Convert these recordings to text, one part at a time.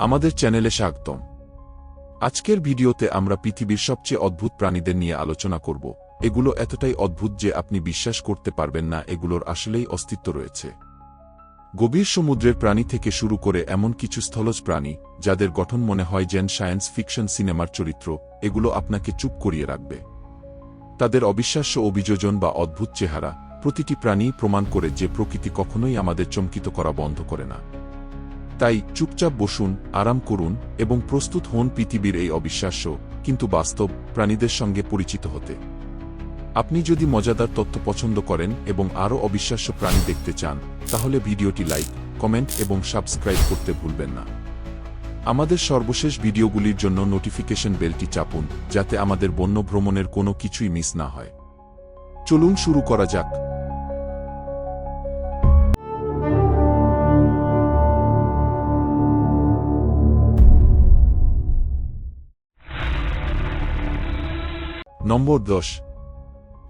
আমাদের চ্যানেলে স্বাগতম। আজকের ভিডিওতে আমরা পৃথিবীর সবচেয়ে অদ্ভুত প্রাণীদের নিয়ে আলোচনা করব। এগুলো এতটাই অদ্ভুত যে আপনি বিশ্বাস করতে পারবেন না এগুলোর আসলেই অস্তিত্ব রয়েছে। গভীর সমুদ্রের প্রাণী থেকে শুরু করে এমন কিছু স্থলজ প্রাণী, যাদের গঠন মনে হয় যেন সায়েন্স ফিকশন সিনেমার চরিত্র, এগুলো আপনাকে চুপ করিয়ে রাখবে। তাদের অবিশ্বাস্য অভিযোজন বা অদ্ভুত চেহারা, প্রতিটি প্রাণী প্রমাণ করে যে প্রকৃতি কখনোই আমাদের চমকিত করা বন্ধ করে না। তাই চুপচাপ বসুন, আরাম করুন এবং প্রস্তুত হন পৃথিবীর এই অবিশ্বাস্য, কিন্তু বাস্তব, প্রাণীদের সঙ্গে পরিচিত হতে। আপনি যদি মজাদার তথ্য পছন্দ করেন এবং আরও অবিশ্বাস্য প্রাণী দেখতে চান, তাহলে ভিডিওটি লাইক, কমেন্ট এবং সাবস্ক্রাইব করতে ভুলবেন না। আমাদের সর্বশেষ ভিডিওগুলির জন্য নোটিফিকেশন বেলটি চাপুন, যাতে আমাদের বন্য ভ্রমণের কোনো কিছুই মিস না হয়। চলুন শুরু করা যাক। নম্বর দশ।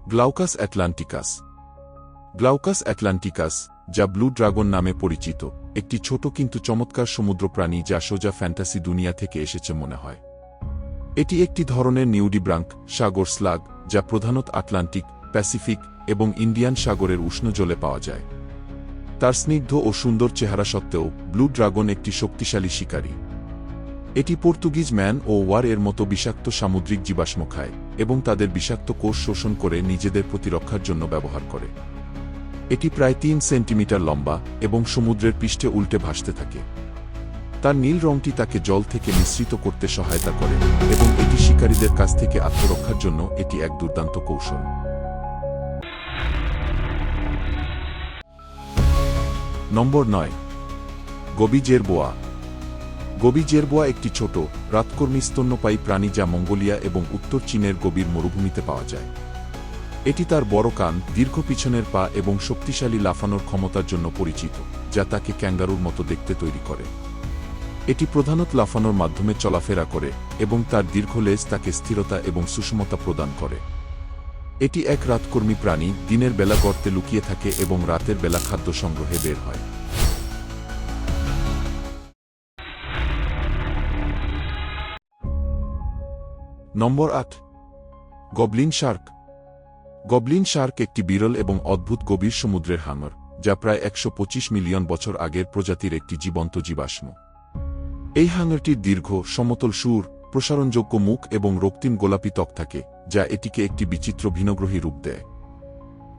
গ্লাউকাস অ্যাটলান্টিকাস। গ্লাউকাস অ্যাটলান্টিকাস, যা ব্লু ড্রাগন নামে পরিচিত, একটি ছোট কিন্তু চমৎকার সমুদ্র প্রাণী যা সোজা ফ্যান্টাসি দুনিয়া থেকে এসেছে মনে হয়। এটি একটি ধরনের নিউডিব্রাঙ্ক সাগর স্লাগ, যা প্রধানত আটলান্টিক, প্যাসিফিক এবং ইন্ডিয়ান সাগরের উষ্ণ জলে পাওয়া যায়। তার স্নিগ্ধ ও সুন্দর চেহারা সত্ত্বেও, ব্লু ড্রাগন একটি শক্তিশালী শিকারী। এটি পর্তুগিজ ম্যান ও ওয়ার এর মতো বিষাক্ত সামুদ্রিক জীবাশ্ম খায়, এবং তাদের বিষাক্ত কোষ শোষণ করে নিজেদের প্রতিরক্ষার জন্য ব্যবহার করে। এটি প্রায় তিন সেন্টিমিটার লম্বা এবং সমুদ্রের পৃষ্ঠে উল্টে ভাসতে থাকে। তার নীল রংটি তাকে জল থেকে মিশ্রিত করতে সহায়তা করে, এবং এটি শিকারীদের কাছ থেকে আত্মরক্ষার জন্য এটি এক দুর্দান্ত কৌশল। নম্বর নয় গবি জেরবোয়া গবি জেরবোয়া একটি ছোট, রাতকর্মী স্তন্যপায়ী প্রাণী যা মঙ্গোলিয়া এবং উত্তর চীনের গভীর মরুভূমিতে পাওয়া যায়। এটি তার বড় কান, দীর্ঘ পিছনের পা এবং শক্তিশালী লাফানোর ক্ষমতার জন্য পরিচিত, যা তাকে ক্যাঙ্গারুর মতো দেখতে তৈরি করে। এটি প্রধানত লাফানোর মাধ্যমে চলাফেরা করে এবং তার দীর্ঘ লেজ তাকে স্থিরতা এবং সুষমতা প্রদান করে। এটি এক রাতকর্মী প্রাণী, দিনের বেলা গর্তে লুকিয়ে থাকে এবং রাতের বেলা খাদ্য সংগ্রহে বের হয়। নম্বর আট। Goblin Shark. গবলিন শার্ক একটি বিরল এবং অদ্ভুত গভীর সমুদ্রের হাঙর, যা প্রায় একশো পঁচিশ মিলিয়ন বছর আগের প্রজাতির একটি জীবন্ত জীবাশ্ম। এই হাঙরটির দীর্ঘ, সমতল সুর, প্রসারণযোগ্য মুখ এবং রক্তিম গোলাপি ত্বক থাকে, যা এটিকে একটি বিচিত্র ভিনগ্রহী রূপ দেয়।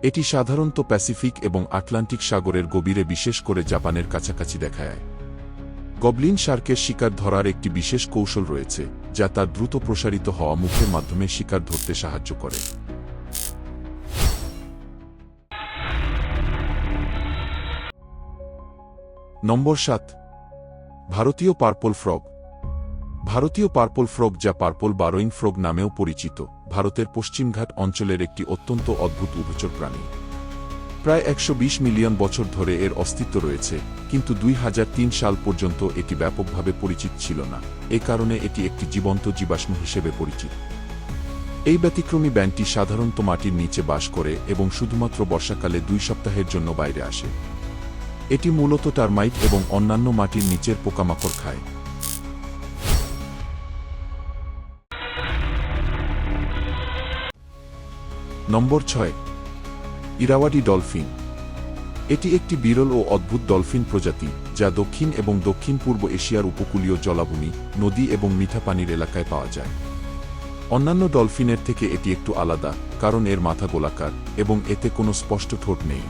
এটি সাধারণত প্যাসিফিক এবং আটলান্টিক সাগরের গভীরে বিশেষ করে জাপানের কাছাকাছি দেখা যায় গবলিন শার্কের শিকার ধরার একটি বিশেষ কৌশল রয়েছে, যা তার দ্রুত প্রসারিত হওয়া মুখের মাধ্যমে শিকার ধরতে সাহায্য করে। নম্বর সাত। ভারতীয় পার্পল ফ্রগ। ভারতীয় পার্পল ফ্রগ যা পার্পল বারোইং ফ্রগ নামেও পরিচিত, ভারতের পশ্চিমঘাট অঞ্চলের একটি অত্যন্ত অদ্ভুত উভচর প্রাণী। প্রায় একশো বিশ মিলিয়ন বছর ধরে এর অস্তিত্ব রয়েছে, কিন্তু দুই হাজার তিন সাল পর্যন্ত এটি ব্যাপকভাবে পরিচিত ছিল না। এ কারণে এটি একটি জীবন্ত জীবাশ্ম হিসেবে পরিচিত। এই ব্যতিক্রমী ব্যান্ডটি সাধারণত মাটির নিচে বাস করে এবং শুধুমাত্র বর্ষাকালে দুই সপ্তাহের জন্য বাইরে আসে। এটি মূলত টারমাইট এবং অন্যান্য মাটির নিচের পোকামাকড় খায়। নম্বর ছয় ইরাওয়াডি ডলফিন। এটি একটি বিরল ও অদ্ভুত ডলফিন প্রজাতি, যা দক্ষিণ এবং দক্ষিণ পূর্ব এশিয়ার উপকূলীয় জলাভূমি, নদী এবং মিঠা পানির এলাকায় পাওয়া যায়। অন্যান্য ডলফিনের থেকে এটি একটু আলাদা, কারণ এর মাথা গোলাকার এবং এতে কোনো স্পষ্ট ঠোঁট নেই।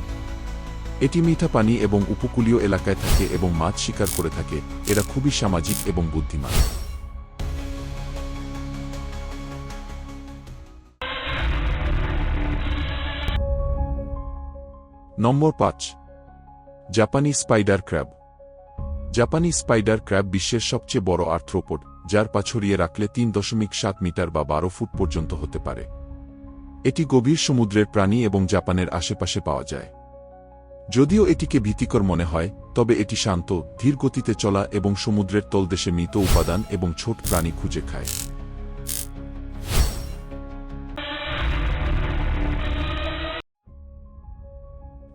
এটি মিঠা পানি এবং উপকূলীয় এলাকায় থাকে এবং মাছ শিকার করে থাকে, এরা খুবই সামাজিক এবং বুদ্ধিমান। নম্বর পাঁচ। জাপানি স্পাইডার ক্র্যাব। জাপানি স্পাইডার ক্র্যাব বিশ্বের সবচেয়ে বড় আর্থ্রোপোড, যার পা ছড়িয়ে রাখলে তিন দশমিক সাত মিটার বা বারো ফুট পর্যন্ত হতে পারে। এটি গভীর সমুদ্রের প্রাণী এবং জাপানের আশেপাশে পাওয়া যায়। যদিও এটিকে ভীতিকর মনে হয়, তবে এটি শান্ত ধীর গতিতে চলা এবং সমুদ্রের তলদেশে মৃত উপাদান এবং ছোট প্রাণী খুঁজে খায়।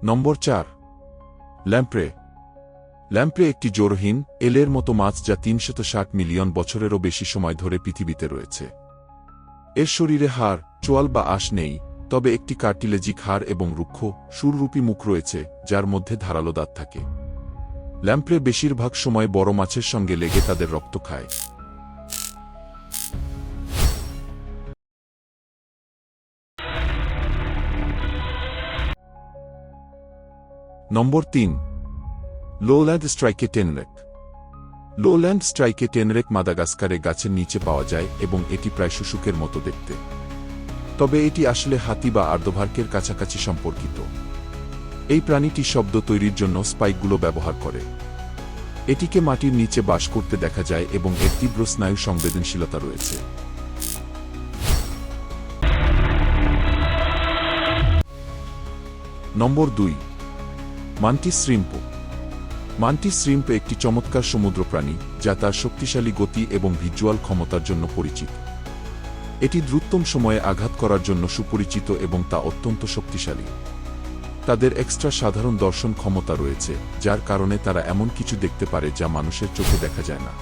নম্বর চার। ল্যাম্প্রে। ল্যাম্প্রে একটি জোরহীন, এলের মতো মাছ যা তিনশত মিলিয়ন বছরেরও বেশি সময় ধরে পৃথিবীতে রয়েছে। এর শরীরে হাড়, চোয়াল বা আঁশ নেই, তবে একটি কার্টিলেজিক হাড় এবং রুক্ষ, সুররূপী মুখ রয়েছে, যার মধ্যে ধারালো দাঁত থাকে। ল্যাম্প্রে বেশিরভাগ সময় বড় মাছের সঙ্গে লেগে তাদের রক্ত খায়। নম্বর তিন লোল্যান্ড স্ট্রাইকে টেনরেক লোল্যান্ড স্ট্রাইকে টেনরেক মাদাগাস্কারে গাছের নিচে পাওয়া যায় এবং এটি প্রায় শুশুকের মতো দেখতে। তবে এটি আসলে হাতি বা আর্দভার্কের কাছাকাছি সম্পর্কিত। এই প্রাণীটি শব্দ তৈরির জন্য স্পাইকগুলো ব্যবহার করে। এটিকে মাটির নিচে বাস করতে দেখা যায় এবং এর তীব্র স্নায়ু সংবেদনশীলতা রয়েছে। নম্বর দুই. মান্টিস শ্রিম্প। মান্টিস শ্রিম্প একটি চমৎকার সমুদ্র প্রাণী যা তার শক্তিশালী গতি এবং ভিজুয়াল ক্ষমতার জন্য পরিচিত। এটি দ্রুততম সময়ে আঘাত করার জন্য সুপরিচিত এবং তা অত্যন্ত শক্তিশালী। তাদের এক্সট্রা সাধারণ দর্শন ক্ষমতা রয়েছে, যার কারণে তারা এমন কিছু দেখতে পারে যা মানুষের চোখে দেখা যায় না।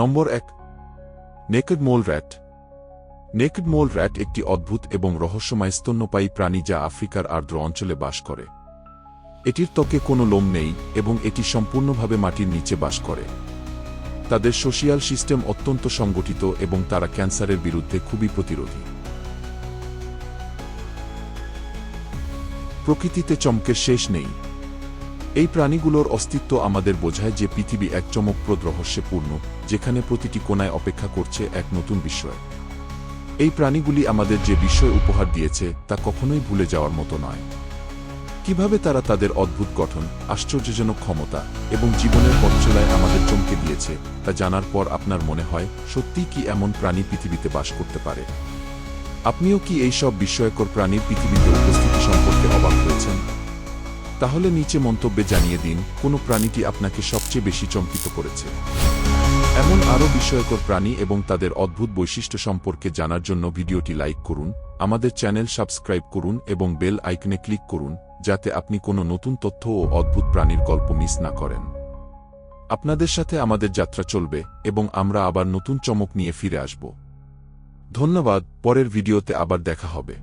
নম্বর এক naked mole rat naked mole rat একটি অদ্ভুত এবং রহস্যময় স্তন্যপায়ী প্রাণী যা আফ্রিকার আর্দ্র অঞ্চলে বাস করে। এটির ত্বকে কোনো লোম নেই এবং এটি সম্পূর্ণভাবে মাটির নিচে বাস করে। তাদের সোশিয়াল সিস্টেম অত্যন্ত সংগঠিত এবং তারা ক্যান্সারের বিরুদ্ধে খুবই প্রতিরোধী। প্রকৃতিতে চমকের শেষ নেই। এই প্রাণীগুলোর অস্তিত্ব আমাদের বোঝায় যে পৃথিবী এক চমকপ্রদ রহস্যে পূর্ণ যেখানে প্রতিটি কোনায় অপেক্ষা করছে এক নতুন বিষয় এই প্রাণীগুলি আমাদের যে বিষয় উপহার দিয়েছে, তা কখনোই ভুলে যাওয়ার মতো নয়। কীভাবে তারা তাদের অদ্ভুত গঠন, আশ্চর্যজনক ক্ষমতা এবং জীবনের পথচলায় আমাদের চমকে দিয়েছে, তা জানার পর আপনার মনে হয়, সত্যিই কি এমন প্রাণী পৃথিবীতে বাস করতে পারে? আপনিও কি এই সব বিস্ময়কর প্রাণীর পৃথিবীতে উপস্থিতি সম্পর্কে তাহলে নিচে মন্তব্যে জানিয়ে দিন, কোন প্রাণীটি আপনাকে সবচেয়ে বেশি চমকিত করেছে। এমন আরও বিষয়কর প্রাণী এবং তাদের অদ্ভুত বৈশিষ্ট্য সম্পর্কে জানার জন্য ভিডিওটি লাইক করুন, আমাদের চ্যানেল সাবস্ক্রাইব করুন এবং বেল আইকনে ক্লিক করুন, যাতে আপনি কোনো নতুন তথ্য ও অদ্ভুত প্রাণীর গল্প মিস না করেন। আপনাদের সাথে আমাদের যাত্রা চলবে এবং আমরা আবার নতুন চমক নিয়ে ফিরে আসব। ধন্যবাদ, পরের ভিডিওতে আবার দেখা হবে।